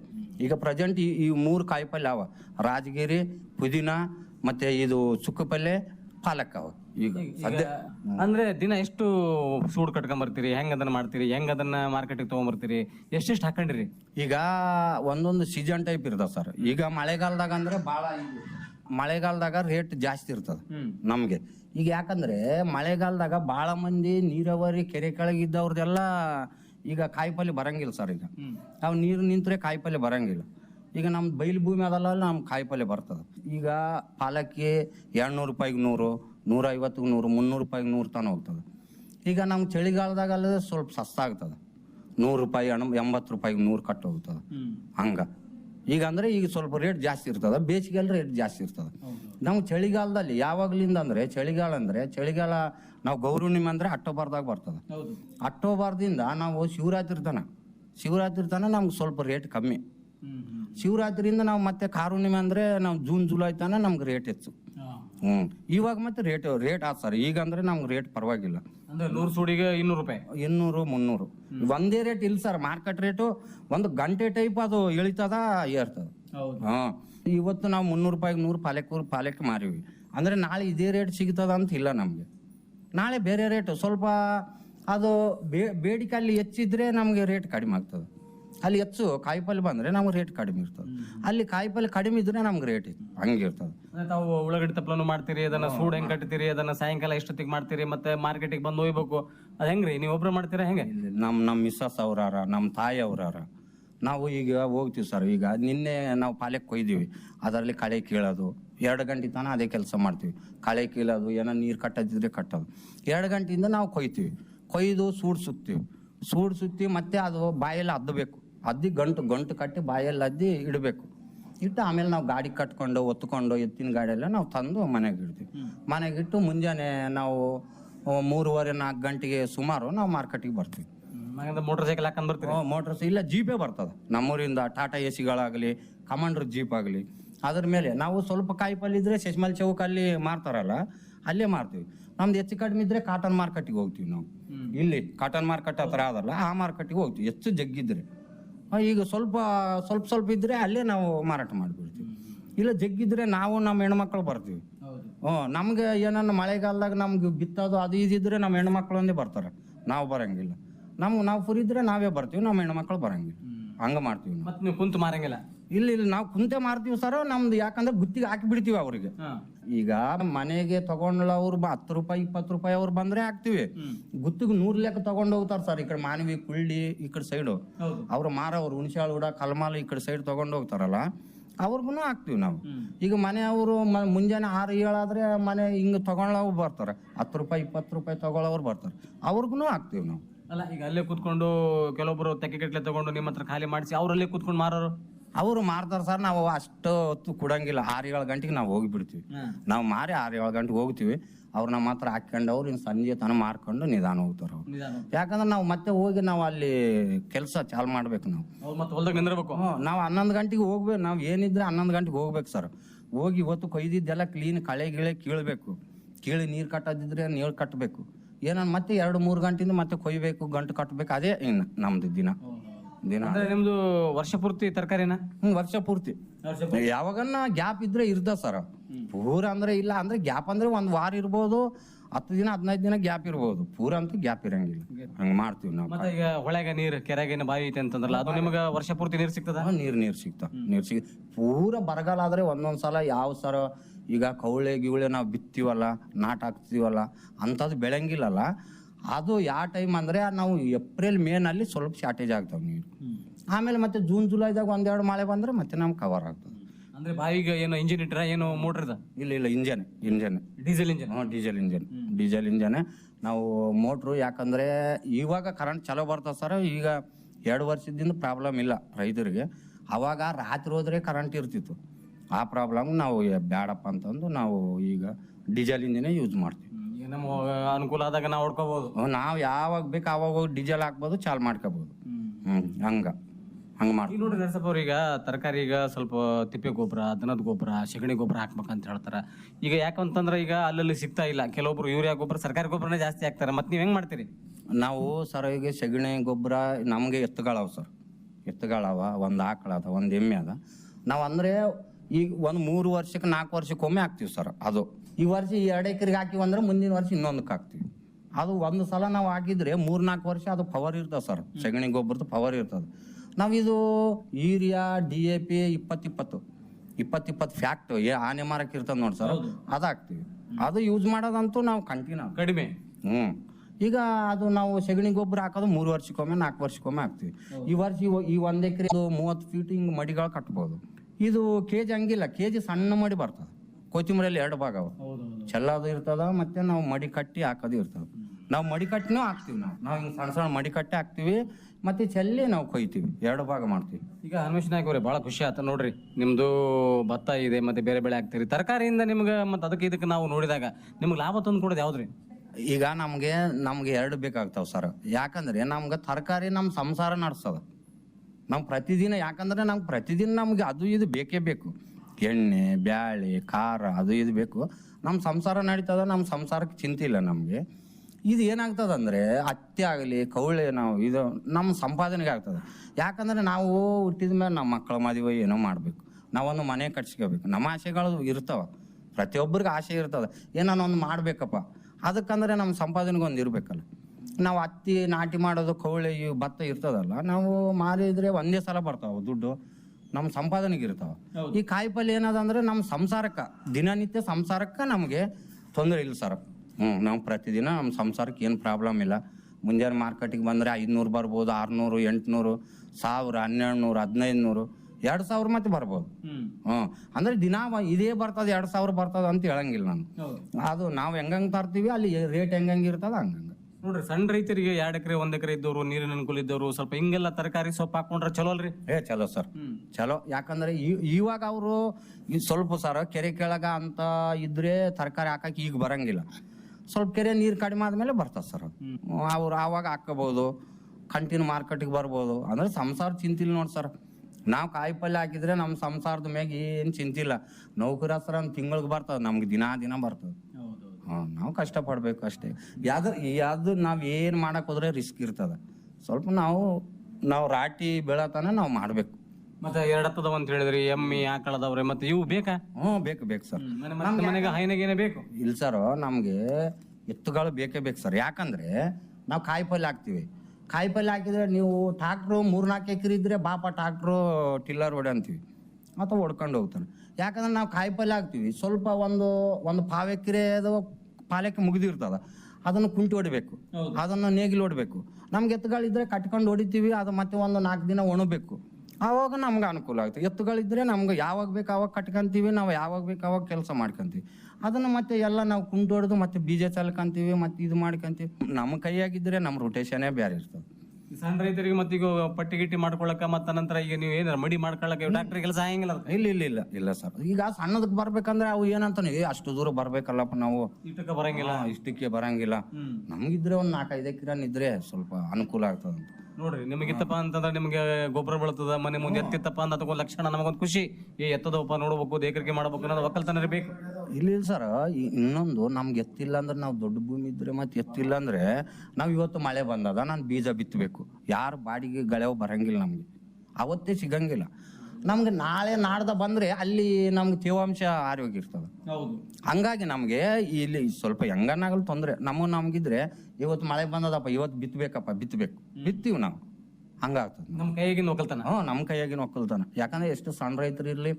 ಈಗ ಪ್ರೆಸೆಂಟ್ ಈ ಈ ಮೂರು ಕಾಯಿಪಲ್ಯ ಅವ. ರಾಜಗಿರಿ ಪುದೀನ ಮತ್ತೆ ಇದು ಸುಕ್ಕಪಲ್ಯ ಪಾಲಕ್ ಅವ. ಈಗ ಸದ್ಯ ಅಂದ್ರೆ ದಿನ ಎಷ್ಟು ಸೂಡ್ ಕಟ್ಕೊಂಬರ್ತೀರಿ ಹೆಂಗ್ ಅದನ್ನ ಮಾಡ್ತೀರಿ? ಹೆಂಗ್ ಅದನ್ನ ಮಾರ್ಕೆಟಿಗೆ ತಗೊಂಬರ್ತೀರಿ? ಎಷ್ಟೆಷ್ಟು ಹಾಕೊಂಡಿರಿ? ಈಗ ಒಂದೊಂದು ಸೀಸನ್ ಟೈಪ್ ಇರ್ತದೆ ಸರ್ ಈಗ ಮಳೆಗಾಲದಾಗ ಅಂದ್ರೆ ಭಾಳ ಮಳೆಗಾಲದಾಗ ರೇಟ್ ಜಾಸ್ತಿ ಇರ್ತದ ನಮಗೆ. ಈಗ ಯಾಕಂದ್ರೆ ಮಳೆಗಾಲದಾಗ ಭಾಳ ಮಂದಿ ನೀರಾವರಿ ಕೆರೆ ಕೆಳಗಿದ್ದವ್ರದೆಲ್ಲ ಈಗ ಕಾಯಿಪಲ್ಲೆ ಬರಂಗಿಲ್ಲ ಸರ್ ಈಗ. ನಾವು ನೀರು ನಿಂತ್ರೆ ಕಾಯಿಪಲ್ಲೆ ಬರಂಗಿಲ್ಲ. ಈಗ ನಮ್ಮ ಬೈಲು ಭೂಮಿ ಅದಲ್ಲ ನಮ್ಮ ಕಾಯಿಪಲ್ಲೆ ಬರ್ತದೆ. ಈಗ ಪಾಲಕ್ಕಿ ಎರಡ್ನೂರು ರೂಪಾಯಿಗೆ ನೂರು ನೂರ ಐವತ್ತಿಗೆ ನೂರು ಮುನ್ನೂರು ರೂಪಾಯಿಗೆ ನೂರು ತನಕ ಹೋಗ್ತದೆ. ಈಗ ನಮ್ಮ ಅಲ್ಲದೆ ಸ್ವಲ್ಪ ಸಸ್ತ ಆಗ್ತದೆ ನೂರು ರೂಪಾಯಿ ಅಣ ಎಂಬತ್ತು ರೂಪಾಯಿಗೆ ನೂರು ಕಟ್ಟು ಹೋಗ್ತದೆ ಹಂಗ. ಈಗ ಅಂದ್ರೆ ಈಗ ಸ್ವಲ್ಪ ರೇಟ್ ಜಾಸ್ತಿ ಇರ್ತದ ಬೇಸಿಗೆಯಲ್ಲಿ ರೇಟ್ ಜಾಸ್ತಿ ಇರ್ತದ. ನಾವು ಚಳಿಗಾಲದಲ್ಲಿ ಯಾವಾಗ್ಲಿಂದ ಅಂದ್ರೆ ಚಳಿಗಾಲ ಅಂದ್ರೆ ಚಳಿಗಾಲ ನಾವು ಗೌರೂಣಿಮೆ ಅಂದ್ರೆ ಅಕ್ಟೋಬರ್ದಾಗ ಬರ್ತದೆ. ಅಕ್ಟೋಬರ್ದಿಂದ ನಾವು ಶಿವರಾತ್ರಿ ತನ ಶಿವರಾತ್ರಿ ತನ ನಮ್ಗೆ ಸ್ವಲ್ಪ ರೇಟ್ ಕಮ್ಮಿ. ಶಿವರಾತ್ರಿಯಿಂದ ನಾವು ಮತ್ತೆ ಕಾರುಣಿಮೆ ಅಂದ್ರೆ ನಾವು ಜೂನ್ ಜುಲೈ ತನ ನಮ್ಗೆ ರೇಟ್ ಹೆಚ್ಚು. ಹ್ಮ್. ಇವಾಗ ಮತ್ತೆ ರೇಟ್ ರೇಟ್ ಆತ್ ಸರ್ ಈಗ ಅಂದ್ರೆ ನಮ್ಗೆ ರೇಟ್ ಪರವಾಗಿಲ್ಲ. ಅಂದ್ರೆ ನೂರು ಸೂಡಿಗೆ ಇನ್ನೂರು ರೂಪಾಯಿ. ಇನ್ನೂರು ಮುನ್ನೂರು. ಒಂದೇ ರೇಟ್ ಇಲ್ಲ ಸರ್ ಮಾರ್ಕೆಟ್ ರೇಟು ಒಂದು ಗಂಟೆ ಟೈಪ್ ಅದು ಇಳಿತದ ಏರ್ತದ. ಹಾ. ಇವತ್ತು ನಾವು ಮುನ್ನೂರು ರೂಪಾಯಿಗೆ ನೂರು ಪಾಲಕ್ ಪಾಲೆಕ್ ಮಾರಿವಿ. ಅಂದ್ರೆ ನಾಳೆ ಇದೇ ರೇಟ್ ಸಿಗ್ತದ ಅಂತ ಇಲ್ಲ ನಮಗೆ. ನಾಳೆ ಬೇರೆ ರೇಟ್ ಸ್ವಲ್ಪ ಅದು ಬೇ- ಬೇಡಿಕೆ ಅಲ್ಲಿ ಹೆಚ್ಚಿದ್ರೆ ನಮಗೆ ರೇಟ್ ಕಡಿಮೆ ಆಗ್ತದೆ. ಅಲ್ಲಿ ಹೆಚ್ಚು ಕಾಯಿಪಲ್ಲೆ ಬಂದ್ರೆ ನಮ್ಗೆ ರೇಟ್ ಕಡಿಮೆ ಇರ್ತದೆ. ಅಲ್ಲಿ ಕಾಯಿಪಲ್ಲೆ ಕಡಿಮೆ ಇದ್ರೆ ನಮ್ಗೆ ರೇಟ್ ಹಂಗೆ ಇರ್ತದೆ. ತಾವು ಉಳ್ಳಾಗಡ್ಡಿ ತಪ್ಪಲನ್ನು ಮಾಡ್ತೀರಿ ಅದನ್ನ ಸೂಡ್ ಹೆಂಗ್ ಕಟ್ತೀರಿ ಅದನ್ನ ಸಾಯಂಕಾಲ ಎಷ್ಟೊತ್ತಿಗೆ ಮಾಡ್ತೀರಿ ಮತ್ತೆ ಮಾರ್ಕೆಟಿಗೆ ಬಂದು ಹೋಗ್ಬೇಕು ಅದ್ ಹೆಂಗ್ರಿ? ನೀವು ಒಬ್ರು ಮಾಡ್ತೀರಾ ಹೆಂಗೆ? ನಮ್ಮ ನಮ್ಮ ಮಿಸ್ಸಸ್ ಅವ್ರಾರ ನಮ್ಮ ತಾಯಿ ಅವ್ರಾರ. ನಾವು ಈಗ ಹೋಗ್ತೀವಿ ಸರ್ ಈಗ ನಿನ್ನೆ ನಾವು ಪಾಲ್ಯಕ್ಕೆ ಕೊಯ್ದೀವಿ. ಅದರಲ್ಲಿ ಕಳೆ ಕೀಳೋದು ಎರಡು ಗಂಟೆ ತನಕ ಅದೇ ಕೆಲಸ ಮಾಡ್ತೀವಿ. ಕಳೆ ಕೀಳೋದು ಏನೋ ನೀರು ಕಟ್ಟದಿದ್ರೆ ಕಟ್ಟೋದು. ಎರಡು ಗಂಟೆಯಿಂದ ನಾವು ಕೊಯ್ತೀವಿ. ಕೊಯ್ದು ಸೂಡ್ ಸುತ್ತೀವಿ. ಸೂಡ್ ಸುತ್ತಿ ಮತ್ತೆ ಅದು ಬಾಯಲ್ಲಿ ಅದ್ದಬೇಕು ಅದ್ದಿ ಗಂಟು ಗಂಟು ಕಟ್ಟಿ ಬಾಯಲ್ಲಿ ಅದ್ದಿ ಇಡಬೇಕು. ಇಟ್ಟು ಆಮೇಲೆ ನಾವು ಗಾಡಿ ಕಟ್ಕೊಂಡು ಒತ್ಕೊಂಡು ಎತ್ತಿನ ಗಾಡಿಯೆಲ್ಲ ನಾವು ತಂದು ಮನೆಗೆ ಇಡ್ತೀವಿ. ಮನೆಗೆ ಇಟ್ಟು ಮುಂಜಾನೆ ನಾವು ಮೂರುವರೆ ನಾಲ್ಕು ಗಂಟೆಗೆ ಸುಮಾರು ನಾವು ಮಾರ್ಕೆಟಿಗೆ ಬರ್ತೀವಿ. ಮೋಟರ್ ಸೈಕಲ್ ಹಾಕೊಂಡ್ ಬರ್ತೀವಿ ಮೋಟರ್ಸ್ ಇಲ್ಲ ಜೀಪೇ ಬರ್ತದೆ. ನಮ್ಮೂರಿಂದ ಟಾಟಾ ಎ ಸಿಗಳಾಗಲಿ ಕಮಾಂಡರ್ ಜೀಪ್ ಆಗಲಿ. ಅದ್ರ ಮೇಲೆ ನಾವು ಸ್ವಲ್ಪ ಕಾಯಿಪಲ್ಲೆ ಇದ್ರೆ ಶಶಿಮಲ್ ಚೌಕ್ ಅಲ್ಲಿ ಮಾರ್ತಾರಲ್ಲ ಅಲ್ಲೇ ಮಾರ್ತೀವಿ. ನಮ್ದು ಹೆಚ್ಚು ಕಡಿಮೆ ಇದ್ರೆ ಕಾಟನ್ ಮಾರ್ಕೆಟಿಗೆ ಹೋಗ್ತೀವಿ ನಾವು. ಇಲ್ಲಿ ಕಾಟನ್ ಮಾರ್ಕೆಟ್ ಹತ್ರ ಅದಲ್ಲ ಆ ಮಾರ್ಕೆಟಿಗೆ ಹೋಗ್ತೀವಿ. ಹೆಚ್ಚು ಜಗ್ಗಿದ್ರೆ. ಈಗ ಸ್ವಲ್ಪ ಸ್ವಲ್ಪ ಸ್ವಲ್ಪ ಇದ್ರೆ ಅಲ್ಲೇ ನಾವು ಮಾರಾಟ ಮಾಡಿಬಿಡ್ತೀವಿ. ಇಲ್ಲ ಜಗ್ಗಿದ್ರೆ ನಾವು ನಮ್ಮ ಹೆಣ್ಮಕ್ಳು ಬರ್ತೀವಿ. ಹ್ಞೂ ನಮ್ಗೆ ಏನನ್ನ ಮಳೆಗಾಲದಾಗ ನಮ್ಗೆ ಬಿತ್ತೋದು ಅದು ಇದಿದ್ರೆ ನಮ್ಮ ಹೆಣ್ಮಕ್ಳು ಒಂದೇ ಬರ್ತಾರೆ. ನಾವು ಬರಂಗಿಲ್ಲ. ನಮ್ಗೆ ನಾವು ಫುರಿದ್ರೆ ನಾವೇ ಬರ್ತೀವಿ ನಮ್ಮ ಹೆಣ್ಮಕ್ಳು ಬರಂಗಿಲ್ಲ. ಹಂಗೆ ಮಾಡ್ತೀವಿ ನಾವು. ಮತ್ತೆ ನೀವು ಕುಂತು ಮಾರಂಗಿಲ್ಲ? ಇಲ್ಲ ಇಲ್ಲ ನಾವು ಕುಂತೆ ಮಾರ್ತೀವಿ ಸರ್ ನಮ್ದು ಯಾಕಂದ್ರೆ ಗುತ್ತಿಗೆ ಹಾಕಿ ಬಿಡ್ತೀವಿ ಅವ್ರಿಗೆ ಈಗ ಮನೆಗೆ ತಗೊಂಡ್ಲವ್ರು ಬ- ಹತ್ತು ರೂಪಾಯಿ ಇಪ್ಪತ್ತು ರೂಪಾಯಿ ಅವ್ರು ಬಂದ್ರೆ ಹಾಕ್ತಿವಿ. ಗುತ್ತಿಗೆ ನೂರ್ ಲೆಕ್ಕ ತಗೊಂಡ್ ಹೋಗ್ತಾರ ಸರ್. ಈ ಕಡೆ ಮಾನವಿ ಕುಳ್ಳಿ ಈ ಕಡೆ ಸೈಡು. ಅವ್ರು ಮಾರವ್ರು ಹುಣಸಾಳ ಹುಡ ಕಲ್ಮಾಲ ಈ ಕಡೆ ಸೈಡ್ ತಗೊಂಡ್ ಹೋಗ್ತಾರಲ್ಲ ಅವ್ರಿಗೂ ಹಾಕ್ತಿವಿ ನಾವು. ಈಗ ಮನೆ ಅವರು ಮುಂಜಾನೆ ಆರು ಏಳಾದ್ರೆ ಮನೆ ಹಿಂಗೆ ತಗೊಳ್ಳೋರು ಬರ್ತಾರೆ. ಹತ್ತು ರೂಪಾಯಿ ಇಪ್ಪತ್ತು ರೂಪಾಯಿ ತಗೊಳ್ಳೋರು ಬರ್ತಾರೆ. ಅವ್ರಿಗೂ ಹಾಕ್ತಿವಿ ನಾವು. ಅಲ್ಲ ಈಗ ಅಲ್ಲೇ ಕುತ್ಕೊಂಡು ಕೆಲವೊಬ್ರು ತೆಕ್ಕೆಗಟ್ಲೆ ತಗೊಂಡು ನಿಮ್ಮ ಹತ್ರ ಖಾಲಿ ಮಾಡಿಸಿ ಅವರಲ್ಲೇ ಕುತ್ಕೊಂಡು ಮಾರೋರು? ಅವರು ಮಾರ್ತಾರ ಸರ್ ನಾವು ಅಷ್ಟು ಹೊತ್ತು ಕೊಡಂಗಿಲ್ಲ. ಆರು ಏಳು ಗಂಟೆಗೆ ನಾವು ಹೋಗಿ ಬಿಡ್ತೀವಿ ನಾವು ಮಾರಿ ಆರು ಏಳು ಗಂಟೆಗೆ ಹೋಗ್ತೀವಿ. ಅವ್ರು ನಮ್ಮ ಹತ್ರ ಹಾಕ್ಕೊಂಡು ಅವ್ರು ಇನ್ನು ಸಂಜೆ ತನ ಮಾರ್ಕೊಂಡು ನಿಧಾನ ಹೋಗ್ತಾರೆ ಅವ್ರು. ಯಾಕಂದ್ರೆ ನಾವು ಮತ್ತೆ ಹೋಗಿ ನಾವು ಅಲ್ಲಿ ಕೆಲಸ ಚಾಲು ಮಾಡ್ಬೇಕು ನಾವು. ಹೊಲ್ದಾಗ ನಿಂದಿರ್ಬೇಕು. ನಾವು ಹನ್ನೊಂದು ಗಂಟೆಗೆ ಹೋಗ್ಬೇಕು. ನಾವು ಏನಿದ್ರೆ ಹನ್ನೊಂದು ಗಂಟೆಗೆ ಹೋಗ್ಬೇಕು ಸರ್. ಹೋಗಿ ಇವತ್ತು ಕೊಯ್ದಿದ್ದೆಲ್ಲ ಕ್ಲೀನ್ ಕಳೆ ಗಿಳೆ ಕೀಳ್ಬೇಕು. ಕೀಳಿ ನೀರು ಕಟ್ಟೋದಿದ್ರೆ ನೀರು ಕಟ್ಟಬೇಕು ಏನನ್ನ ಮತ್ತೆ ಎರಡು ಮೂರು ಗಂಟೆಯಿಂದ ಮತ್ತೆ ಕೊಯ್ಬೇಕು ಗಂಟು ಕಟ್ಟಬೇಕು. ಅದೇ ಇನ್ನು ನಮ್ದು ದಿನ. ದಿನ. ಅಂದ್ರೆ ನಿಮ್ದು ವರ್ಷ ಪೂರ್ತಿ ತರಕಾರಿನ? ಹ್ಞೂ ವರ್ಷ ಪೂರ್ತಿ. ಯಾವಾಗನ್ನ ಗ್ಯಾಪ್ ಇದ್ರೆ ಇರ್ದ ಸರ್. ಪೂರ ಅಂದ್ರೆ ಇಲ್ಲ ಅಂದ್ರೆ ಗ್ಯಾಪ್ ಅಂದ್ರೆ ಒಂದ್ ವಾರ ಇರ್ಬೋದು ಹತ್ತು ದಿನ ಹದಿನೈದು ದಿನ ಗ್ಯಾಪ್ ಇರ್ಬೋದು. ಪೂರ ಅಂತೂ ಗ್ಯಾಪ್ ಇರಂಗಿಲ್ಲ. ಹಂಗ ಮಾಡ್ತೀವಿ ನಾವು. ಮತ್ತೆ ಈಗ ಹೊಳೆಗ ನೀರ್ ಕೆರೆಗಿನ ಬಾವಿ ಐತೆ ಅಂತಂದ್ರಲ್ಲ ಅದು ನಿಮ್ಗೆ ವರ್ಷ ಪೂರ್ತಿ ನೀರ್ ಸಿಗ್ತದ? ಹಾ, ನೀರ್ ನೀರ್ ಸಿಗ್ತಾವ ನೀರ್ ಸಿಗ್ ಪೂರ ಬರಗಾಲ ಆದ್ರೆ ಒಂದೊಂದ್ ಸಲ ಯಾವ ಸರ ಈಗ ಕವಳೆ ಗಿವಳೆ ನಾವು ಬಿತ್ತೀವಲ್ಲ ನಾಟ್ ಹಾಕ್ತೀವಲ್ಲ ಅಂಥದ್ದು ಬೆಳಂಗಿಲ್ಲಲ್ಲ. ಅದು ಯಾವ ಟೈಮ್ ಅಂದರೆ ನಾವು ಏಪ್ರಿಲ್ ಮೇನಲ್ಲಿ ಸ್ವಲ್ಪ ಶಾರ್ಟೇಜ್ ಆಗ್ತಾವೆ ನೀರು. ಆಮೇಲೆ ಮತ್ತೆ ಜೂನ್ ಜುಲೈದಾಗ ಒಂದೆರಡು ಮಳೆ ಬಂದರೆ ಮತ್ತೆ ನಮ್ಗೆ ಕವರ್ ಆಗ್ತದೆ. ಅಂದ್ರೆ ಬಾವಿಗೆ ಏನು ಇಂಜಿನ್ ಇಟ್ರ ಏನು ಮೋಟರ್ ಇದ ಇಲ್ಲ ಇಲ್ಲ ಇಂಜನ್ ಇಂಜನ್ ಡೀಸೆಲ್ ಇಂಜನ್ ಹ್ಞೂ ಡೀಸೆಲ್ ಇಂಜನ್ ಡೀಸೆಲ್ ಇಂಜನ್ ನಾವು ಮೋಟ್ರು ಯಾಕಂದ್ರೆ ಇವಾಗ ಕರೆಂಟ್ ಚಲೋ ಬರ್ತದೆ ಸರ್ ಈಗ ಎರಡು ವರ್ಷದಿಂದ ಪ್ರಾಬ್ಲಮ್ ಇಲ್ಲ ರೈತರಿಗೆ. ಅವಾಗ ರಾತ್ರಿ ಹೋದ್ರೆ ಕರೆಂಟ್ ಇರ್ತಿತ್ತು. ಆ ಪ್ರಾಬ್ಲಮ್ ನಾವು ಬೇಡಪ್ಪ ಬ್ಯಾಡಪ್ಪ ಅಂತಂದು ನಾವು ಈಗ ಡೀಸೆಲ್ ಇಂಜಿನೇ ಯೂಸ್ ಮಾಡ್ತೀವಿ. ನಮ್ಮ ಅನುಕೂಲ ಆದಾಗ ನಾವು ಹೊಡ್ಕೋಬಹುದು ನಾವು ಯಾವಾಗ ಬೇಕು ಅವಾಗ ಹೋಗಿ ಡೀಸೆಲ್ ಹಾಕ್ಬೋದು ಚಾಲು ಮಾಡ್ಕೋಬೋದು. ಹ್ಞೂ ಹಂಗ. ಹಂಗೆ ಈಗ ನೋಡ್ರಿ ನರಸಪ್ಪ ಅವ್ರು ಈಗ ತರಕಾರಿ ಈಗ ಸ್ವಲ್ಪ ತಿಪ್ಪೆ ಗೊಬ್ಬರ ದನದ ಗೊಬ್ಬರ ಸೆಗಣಿ ಗೊಬ್ಬರ ಹಾಕ್ಬೇಕಂತ ಹೇಳ್ತಾರೆ. ಈಗ ಯಾಕಂತಂದ್ರೆ ಈಗ ಅಲ್ಲಲ್ಲಿ ಸಿಗ್ತಾ ಇಲ್ಲ. ಕೆಲವೊಬ್ರು ಯೂರಿಯಾ ಗೊಬ್ಬರ ಸರ್ಕಾರಿ ಗೊಬ್ಬರನೇ ಜಾಸ್ತಿ ಹಾಕ್ತಾರೆ. ಮತ್ತೆ ನೀವು ಹೆಂಗ್ ಮಾಡ್ತೀರಿ? ನಾವು ಸರ್ ಈಗ ಸೆಗಣಿ ಗೊಬ್ಬರ ನಮಗೆ ಎತ್ತುಗಳವ ಸರ್. ಎತ್ತುಗಳವ ಒಂದು ಆಕಳ ಅದ ಒಂದು ಎಮ್ಮೆ ಅದ. ನಾವು ಅಂದರೆ ಈಗ ಒಂದು ಮೂರು ವರ್ಷಕ್ಕೆ ನಾಲ್ಕು ವರ್ಷಕ್ಕೊಮ್ಮೆ ಹಾಕ್ತೀವಿ ಸರ್ ಅದು. ಈ ವರ್ಷ ಈ ಎರಡು ಎಕರೆಗೆ ಹಾಕಿವಿ ಅಂದ್ರೆ ಮುಂದಿನ ವರ್ಷ ಇನ್ನೊಂದಕ್ಕೆ ಹಾಕ್ತೀವಿ. ಅದು ಒಂದು ಸಲ ನಾವು ಹಾಕಿದ್ರೆ ಮೂರು ನಾಲ್ಕು ವರ್ಷ ಅದು ಪವರ್ ಇರ್ತದೆ ಸರ್. ಸಗಣಿ ಗೊಬ್ಬರದ ಪವರ್ ಇರ್ತದೆ. ನಾವು ಇದು ಯೂರಿಯಾ ಡಿ ಎ ಪಿ ಇಪ್ಪತ್ತಿಪ್ಪತ್ತು ಇಪ್ಪತ್ತಿಪ್ಪತ್ತು ಫ್ಯಾಕ್ಟ್ ಏ ಆನೆ ಮಾರಕ್ಕೆ ಇರ್ತದೆ ನೋಡಿ ಸರ್. ಅದು ಹಾಕ್ತೀವಿ. ಅದು ಯೂಸ್ ಮಾಡೋದಂತೂ ನಾವು ಕಂಟಿನ್ಯೂ ಕಡಿಮೆ. ಹ್ಞೂ ಈಗ ಅದು ನಾವು ಸಗಣಿ ಗೊಬ್ಬರ ಹಾಕೋದು ಮೂರು ವರ್ಷಕ್ಕೊಮ್ಮೆ ನಾಲ್ಕು ವರ್ಷಕ್ಕೊಮ್ಮೆ ಹಾಕ್ತಿವಿ. ಈ ವರ್ಷ ಈ ಒಂದು ಎಕರೆ ಮೂವತ್ತು ಫೀಟ್ ಹಿಂಗೆ ಮಡಿಗಳು ಕಟ್ಬೋದು. ಇದು ಕೆ ಜಿ ಹಂಗಿಲ್ಲ ಕೆ ಜಿ ಸಣ್ಣ ಮಡಿ ಬರ್ತದೆ. ಕೊತ್ತಿಮರಿಯಲ್ಲಿ ಎರಡು ಭಾಗ ಅವ. ಚೆಲ್ಲೋದು ಇರ್ತದ ಮತ್ತೆ ನಾವು ಮಡಿ ಕಟ್ಟಿ ಹಾಕೋದು ಇರ್ತದ. ನಾವು ಮಡಿ ಕಟ್ಟಿನೂ ಹಾಕ್ತಿವಿ ನಾವು. ನಾವು ಹಿಂಗೆ ಸಣ್ಣ ಸಣ್ಣ ಮಡಿ ಕಟ್ಟಿ ಹಾಕ್ತಿವಿ ಮತ್ತೆ ಚೆಲ್ಲಿ ನಾವು ಕೊಯ್ತೀವಿ. ಎರಡು ಭಾಗ ಮಾಡ್ತೀವಿ. ಈಗ ಹನುಮೇಶ್ ನಾಯ್ಕ ಅವ್ರೆ ಭಾಳ ಖುಷಿ ಆಯ್ತು ನೋಡ್ರಿ. ನಿಮ್ದು ಭತ್ತ ಇದೆ ಮತ್ತೆ ಬೇರೆ ಬೆಳೆ ಹಾಕ್ತೀರಿ. ತರಕಾರಿಯಿಂದ ನಿಮ್ಗೆ ಮತ್ತೆ ಅದಕ್ಕೆ ಇದಕ್ಕೆ ನಾವು ನೋಡಿದಾಗ ನಿಮ್ಗೆ ಲಾಭ ತಂದು ಕೊಡೋದು ಯಾವ್ದ್ರಿ? ಈಗ ನಮಗೆ ನಮ್ಗೆ ಎರಡು ಬೇಕಾಗ್ತಾವ ಸರ್. ಯಾಕಂದ್ರೆ ನಮ್ಗೆ ತರಕಾರಿ ನಮ್ಮ ಸಂಸಾರ ನಡೆಸ್ತದ ನಮ್ಮ ಪ್ರತಿದಿನ ಯಾಕಂದ್ರೆ ನಮ್ಗೆ ಪ್ರತಿದಿನ ನಮ್ಗೆ ಅದು ಇದು ಬೇಕೇ ಬೇಕು. ಎಣ್ಣೆ, ಬ್ಯಾಳೆ, ಖಾರ ಅದು ಇದು ಬೇಕು. ನಮ್ಮ ಸಂಸಾರ ನಡೀತದ ನಮ್ಮ ಸಂಸಾರಕ್ಕೆ ಚಿಂತೆ ಇಲ್ಲ ನಮಗೆ. ಇದು ಏನಾಗ್ತದಂದ್ರೆ ಅತ್ತೆ ಆಗಲಿ ಕವಳೆ ನಾವು ಇದು ನಮ್ಮ ಸಂಪಾದನೆಗೆ ಆಗ್ತದೆ. ಯಾಕಂದ್ರೆ ನಾವು ಹುಟ್ಟಿದ ಮೇಲೆ ನಮ್ಮ ಮಕ್ಕಳ ಮದುವೆ ಏನೋ ಮಾಡಬೇಕು. ನಾವೊಂದು ಮನೆ ಕಟ್ಸ್ಕೋಬೇಕು. ನಮ್ಮ ಆಸೆಗಳು ಇರ್ತಾವ. ಪ್ರತಿಯೊಬ್ಬರಿಗೆ ಆಸೆ ಇರ್ತದೆ. ಏನೋ ಒಂದು ಮಾಡಬೇಕಪ್ಪ. ಅದಕ್ಕಂದ್ರೆ ನಮ್ಮ ಸಂಪಾದನೆಗೊಂದು ಇರ್ಬೇಕಲ್ಲ. ನಾವು ಅತ್ತಿ ನಾಟಿ ಮಾಡೋದು ಕೌಳೆ ಭತ್ತ ಇರ್ತದಲ್ಲ, ನಾವು ಮಾರಿದರೆ ಒಂದೇ ಸಲ ಬರ್ತಾವ ದುಡ್ಡು. ನಮ್ಮ ಸಂಪಾದನೆಗೆ ಇರ್ತಾವ. ಈ ಕಾಯಿಪಲ್ಯ ಏನದಂದ್ರೆ ನಮ್ಮ ಸಂಸಾರಕ್ಕೆ ದಿನನಿತ್ಯ ಸಂಸಾರಕ್ಕೆ ನಮಗೆ ತೊಂದರೆ ಇಲ್ಲ ಸರ್. ಹ್ಞೂ ನಾವು ಪ್ರತಿದಿನ ನಮ್ಮ ಸಂಸಾರಕ್ಕೆ ಏನು ಪ್ರಾಬ್ಲಮ್ ಇಲ್ಲ. ಮುಂಜಾನೆ ಮಾರ್ಕೆಟಿಗೆ ಬಂದರೆ ಐದುನೂರು ಬರ್ಬೋದು ಆರುನೂರು ಎಂಟುನೂರು ಸಾವಿರ ಹನ್ನೆರಡು ನೂರು ಹದಿನೈದು ನೂರು ಎರಡು ಸಾವಿರ ಮತ್ತೆ ಬರ್ಬೋದು. ಹ್ಞೂ ಅಂದ್ರೆ ದಿನ ಇದೇ ಬರ್ತದೆ ಎರಡು ಸಾವಿರ ಬರ್ತದೆ ಅಂತ ಹೇಳಂಗಿಲ್ಲ ನಾನು. ಅದು ನಾವು ಹೆಂಗಂಗೆ ತರ್ತೀವಿ ಅಲ್ಲಿ ರೇಟ್ ಹೆಂಗಂಗೆ ಇರ್ತದೆ ಹಂಗಂಗೆ. ನೋಡ್ರಿ ಸಣ್ಣ ರೈತರಿಗೆ ಎರಡ್ ಎಕರೆ ಒಂದ್ ಎಕರೆ ಇದ್ದವರು ನೀರಿನ ಅನುಕೂಲ ಇದ್ದವರು ಸ್ವಲ್ಪ ಹಿಂಗೆಲ್ಲ ತರಕಾರಿ ಸೊಪ್ಪು ಹಾಕೊಂಡ್ರೆ ಚಲೋ ಅಲ್ರಿ? ಏ ಚಲೋ ಸರ್. ಚಲೋ. ಯಾಕಂದ್ರೆ ಈ- ಇವಾಗ ಅವರು ಸ್ವಲ್ಪ ಸರ್ ಕೆರೆ ಕೆಳಗ ಅಂತ ಇದ್ರೆ ತರಕಾರಿ ಹಾಕಕ್ಕೆ ಈಗ ಬರಂಗಿಲ್ಲ. ಸ್ವಲ್ಪ ಕೆರೆ ನೀರು ಕಡಿಮೆ ಆದ್ಮೇಲೆ ಬರ್ತದೆ ಸರ್. ಅವ್ರು ಆವಾಗ ಹಾಕೋಬಹುದು. ಕಂಟಿನ್ಯೂ ಮಾರ್ಕೆಟಿಗೆ ಬರ್ಬೋದು. ಅಂದ್ರೆ ಸಂಸಾರ ಚಿಂತಿಲ್ಲ ನೋಡಿ ಸರ್. ನಾವು ಕಾಯಿ ಪಲ್ಯ ಹಾಕಿದ್ರೆ ನಮ್ಮ ಸಂಸಾರದ ಮ್ಯಾಗ ಏನು ಚಿಂತಿಲ್ಲ. ನೌಕರ ಸರ್ ಒಂದು ತಿಂಗಳಿಗೆ ಬರ್ತದೆ. ನಮ್ಗೆ ದಿನಾ ದಿನ ಬರ್ತದೆ. ಹಾಂ ನಾವು ಕಷ್ಟಪಡ್ಬೇಕು ಅಷ್ಟೇ. ಯಾವ್ದು ಯಾವ್ದು ನಾವು ಏನು ಮಾಡಕ್ ಹೋದ್ರೆ ರಿಸ್ಕ್ ಇರ್ತದ. ಸ್ವಲ್ಪ ನಾವು ನಾವು ರಾಟಿ ಬೆಳತನ ನಾವು ಮಾಡಬೇಕು. ಮತ್ತೆ ಎರಡತ್ತದ ಅಂತ ಹೇಳಿದ್ರಿ ಎಮ್ಮಿ ಆಕಳದವ್ರೆ ಮತ್ತೆ ಇವು ಬೇಕಾ? ಹ್ಞೂ ಬೇಕು ಬೇಕು ಸರ್. ಮನೆಗೆ ಹೈನಗೇನೆ ಬೇಕು? ಇಲ್ಲ ಸರ್ ನಮಗೆ ಎತ್ತುಗಳು ಬೇಕೇ ಬೇಕು ಸರ್. ಯಾಕಂದ್ರೆ ನಾವು ಕಾಯಿ ಪಲ್ಯ ಹಾಕ್ತೀವಿ. ಕಾಯಿ ಪಲ್ಯ ಹಾಕಿದ್ರೆ ನೀವು ಟ್ರಾಕ್ಟ್ರು ಮೂರ್ನಾಲ್ಕು ಎಕರೆ ಇದ್ರೆ ಬಾಪ ಟ್ರಾಕ್ಟ್ರು ಟಿಲ್ಲರ್ ಹೊಡೆ ಅಂತೀವಿ. ಅಥವಾ ಹೊಡ್ಕೊಂಡು ಹೋಗ್ತಾನೆ. ಯಾಕಂದ್ರೆ ನಾವು ಕಾಯಿಪಲ್ಲೆ ಹಾಕ್ತೀವಿ ಸ್ವಲ್ಪ ಒಂದು ಒಂದು ಪಾವು ಎಕರೆದು ಪಾಲಕ್ಕೆ ಮುಗಿದಿರ್ತದ. ಅದನ್ನು ಕುಂಟಿ ಹೊಡಿಬೇಕು. ಅದನ್ನು ನೇಗಿಲು ಹೊಡಬೇಕು. ನಮ್ಗೆ ಎತ್ತುಗಳಿದ್ರೆ ಕಟ್ಕೊಂಡು ಹೊಡಿತೀವಿ ಅದು ಮತ್ತೆ ಒಂದು ನಾಲ್ಕು ದಿನ ಒಣಬೇಕು. ಆವಾಗ ನಮ್ಗೆ ಅನುಕೂಲ ಆಗುತ್ತೆ ಎತ್ತುಗಳಿದ್ರೆ ನಮ್ಗೆ ಯಾವಾಗ ಬೇಕು ಅವಾಗ ಕಟ್ಕೊಂತೀವಿ ನಾವು ಯಾವಾಗ ಬೇಕು ಅವಾಗ ಕೆಲಸ ಮಾಡ್ಕೊಂತೀವಿ. ಅದನ್ನು ಮತ್ತೆ ಎಲ್ಲ ನಾವು ಕುಂಟು ಹೊಡೆದು ಮತ್ತೆ ಬೀಜ ಚಲ್ಕೊಂತೀವಿ ಮತ್ತೆ ಇದು ಮಾಡ್ಕೊಂತೀವಿ. ನಮ್ಮ ಕೈಯಾಗಿದ್ರೆ ನಮ್ಮ ರೊಟೇಷನೇ ಬೇರೆ ಇರ್ತದೆ. ಸಣ್ಣ ರೈತರಿಗೆ ಮತ್ತೆ ಈಗ ಪಟ್ಟಿ ಗಿಟ್ಟಿ ಮಾಡ್ಕೊಳಕ ಮತ್ತ ನಂತರ ಈಗ ನೀವು ಏನಾರ ಮಡಿ ಮಾಡ್ಕೊಳಕ ಡಾಕ್ಟರ್ ಕೆಲಸ ಆಗಂಗಿಲ್ಲ ಅದಕ್ಕೆ ಇಲ್ಲ ಇಲ್ಲ ಇಲ್ಲ ಇಲ್ಲ ಸರ್. ಈಗ ಸಣ್ಣದಕ್ಕೆ ಬರ್ಬೇಕಂದ್ರೆ ಅವು ಏನಂತಾನೆ ಏ ಅಷ್ಟು ದೂರ ಬರ್ಬೇಕಲ್ಲಪ್ಪ ನಾವು. ಇಷ್ಟಕ್ಕೆ ಬರಂಗಿಲ್ಲ? ಇಷ್ಟಕ್ಕೆ ಬರಂಗಿಲ್ಲ. ನಮ್ಗಿದ್ರೆ ಒಂದ್ ನಾಲ್ಕೈದು ಎಕರೆ ಇದ್ರೆ ಸ್ವಲ್ಪ ಅನುಕೂಲ ಆಗ್ತದಂತ. ನೋಡ್ರಿ ನಿಮಗಿತ್ತಪ್ಪ ಅಂತಂದ್ರೆ ನಿಮಗೆ ಗೊಬ್ಬರ ಬೆಳತದ ಮನೆ ಮುಂದೆ ಎತ್ತಿತ್ತಪ್ಪ ಅಂತ ಅದಕ್ಕೊಂದು ಲಕ್ಷಣ ನಮಗೊಂದು ಖುಷಿ. ಏ ಎತ್ತದಪ್ಪ ನೋಡ್ಬೇಕು ದೇಕರಿಕೆ ಮಾಡ್ಬೇಕು ಅನ್ನೋದು ಒಕ್ಕಲ್ತನ ಇರಬೇಕು. ಇಲ್ಲ ಇಲ್ಲ ಸರ್ ಇನ್ನೊಂದು ನಮ್ಗೆ ಎತ್ತಿಲ್ಲ ಅಂದ್ರೆ ನಾವು ದೊಡ್ಡ ಭೂಮಿ ಇದ್ರೆ ಮತ್ತೆ ಎತ್ತಿಲ್ಲ ಅಂದ್ರೆ ನಾವು ಇವತ್ತು ಮಳೆ ಬಂದದ ನಾನು ಬೀಜ ಬಿತ್ತಬೇಕು ಯಾರು ಬಾಡಿಗೆ ಗಳವು ಬರಂಗಿಲ್ಲ ನಮ್ಗೆ. ಅವತ್ತೇ ಸಿಗಂಗಿಲ್ಲ. ನಮ್ಗೆ ನಾಳೆ ನಾಡ್ದ ಬಂದ್ರೆ ಅಲ್ಲಿ ನಮ್ಗೆ ತೇವಾಂಶ ಆರೋಗ್ಯ ಇರ್ತದ ಹೌದು. ಹಂಗಾಗಿ ನಮಗೆ ಇಲ್ಲಿ ಸ್ವಲ್ಪ ಹೆಂಗನಾಗಲು ತೊಂದರೆ. ನಮ್ಮ ನಮ್ಗಿದ್ರೆ ಇವತ್ತು ಮಳೆ ಬಂದದಪ್ಪ ಇವತ್ತು ಬಿತ್ತಬೇಕಪ್ಪ ಬಿತ್ತಬೇಕು ಬಿತ್ತೀವಿ ನಾವು. ಹಂಗಾಗ್ತದೆ ನಮ್ಮ ಕೈಯಾಗಿನ ಒಕ್ಕಲ್ತನ ಹ್ಞೂ ನಮ್ಮ ಕೈಯಾಗಿನ ಒಕ್ಕಲ್ತನ ಯಾಕಂದ್ರೆ ಎಷ್ಟು ಸಣ್ಣ ರೈತರು ಇರಲಿ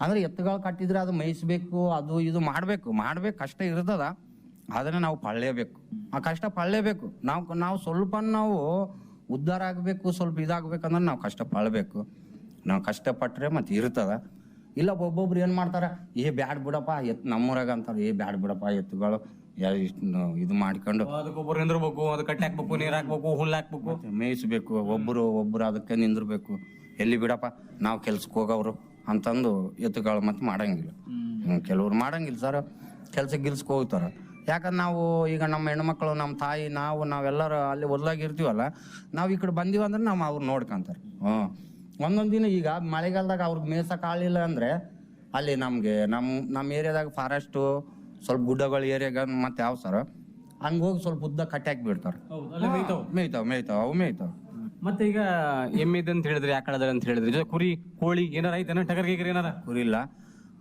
ಅಂದ್ರೆ ಎತ್ತುಗಳು ಕಟ್ಟಿದ್ರೆ ಅದು ಮೇಯಿಸ್ಬೇಕು ಅದು ಇದು ಮಾಡಬೇಕು. ಮಾಡ್ಬೇಕು ಕಷ್ಟ ಇರ್ತದ ಅದನ್ನ ನಾವು ಪಳ್ಳೆಬೇಕು ಆ ಕಷ್ಟ ಪಳ್ಳೆಬೇಕು ನಾವು ನಾವು ಸ್ವಲ್ಪ ನಾವು ಉದ್ಧಾರ ಆಗಬೇಕು ಸ್ವಲ್ಪ ಇದಾಗಬೇಕಂದ್ರೆ ನಾವು ಕಷ್ಟ ಪಳ್ಬೇಕು. ನಾವು ಕಷ್ಟಪಟ್ಟರೆ ಮತ್ತು ಇರ್ತದ. ಇಲ್ಲ ಒಬ್ಬೊಬ್ರು ಏನು ಮಾಡ್ತಾರೆ? ಏ ಬ್ಯಾಡ್ ಬಿಡಪ್ಪ ಎತ್ ನಮ್ಮೂರಾಗ ಅಂತಾರೆ ಏ ಬ್ಯಾಡ್ ಬಿಡಪ್ಪ ಎತ್ತುಗಳು ಇದು ಮಾಡ್ಕೊಂಡು ಅದಕ್ಕೊಬ್ಬರು ನಿಂದಿರ್ಬೇಕು ಅದು ಕಟ್ಟಿ ಹಾಕ್ಬೇಕು ನೀರು ಹಾಕ್ಬೇಕು ಹುಲ್ಲು ಹಾಕ್ಬೇಕು. ಮೇಯಿಸ್ಬೇಕು ಒಬ್ಬರು ಒಬ್ಬರು ಅದಕ್ಕೆ ನಿಂದಿರ್ಬೇಕು. ಎಲ್ಲಿ ಬಿಡಪ್ಪ? ನಾವು ಕೆಲ್ಸಕ್ಕೆ ಹೋಗವ್ರು ಅಂತಂದು ಎತ್ತುಗಳು ಮತ್ತೆ ಮಾಡಂಗಿಲ್ಲ. ಕೆಲವ್ರು ಮಾಡಂಗಿಲ್ಲ ಸರ್. ಕೆಲ್ಸಕ್ಕೆ ಗಿಲ್ಸಕ್ಕೆ ಹೋಗ್ತಾರೆ. ಯಾಕಂದ್ರೆ ನಾವು ಈಗ ನಮ್ಮ ಹೆಣ್ಮಕ್ಳು ನಮ್ಮ ತಾಯಿ ನಾವು ನಾವೆಲ್ಲರೂ ಅಲ್ಲಿ ಒದ್ಲಾಗಿರ್ತೀವಲ್ಲ ಇರ್ತೀವಲ್ಲ ನಾವು ಈ ಕಡೆ ಬಂದೀವಂದ್ರೆ ನಾವು ಅವ್ರು ನೋಡ್ಕೊಂತಾರೆ. ಹ್ಞೂ ಒಂದೊಂದು ದಿನ ಈಗ ಮಳೆಗಾಲದಾಗ ಅವ್ರಿಗೆ ಮೇಯ್ಸಕ್ಕೆ ಆಳಿಲ್ಲ ಅಂದರೆ ಅಲ್ಲಿ ನಮಗೆ ನಮ್ಮ ನಮ್ಮ ಏರಿಯಾದಾಗ ಫಾರೆಸ್ಟು ಸ್ವಲ್ಪ ಗುಡ್ಡಗಳ ಏರಿಯಾಗ ಮತ್ತೆ ಯಾವ ಸರ್ ಹಂಗೆ ಹೋಗಿ ಸ್ವಲ್ಪ ಉದ್ದ ಕಟ್ಟಿ ಹಾಕಿ ಬಿಡ್ತಾರೆ. ಮೇಯ್ತಾವ್. ಮೇಯ್ತಾವ ಅವು ಮೇಯ್ತಾವ. ಮತ್ತೆ ಈಗ ಎಮ್ಮೆ ಅಂತ ಹೇಳಿದ್ರೆ ಆಕಳದ ಅಂತ ಹೇಳಿದ್ರೆ ಜೊತೆ ಕುರಿ ಕೋಳಿ ಏನಾರ ಐತೆ ಟಗರ್ ಗಿಗರ್ ಏನಾರ? ಕುರಿಲ್ಲ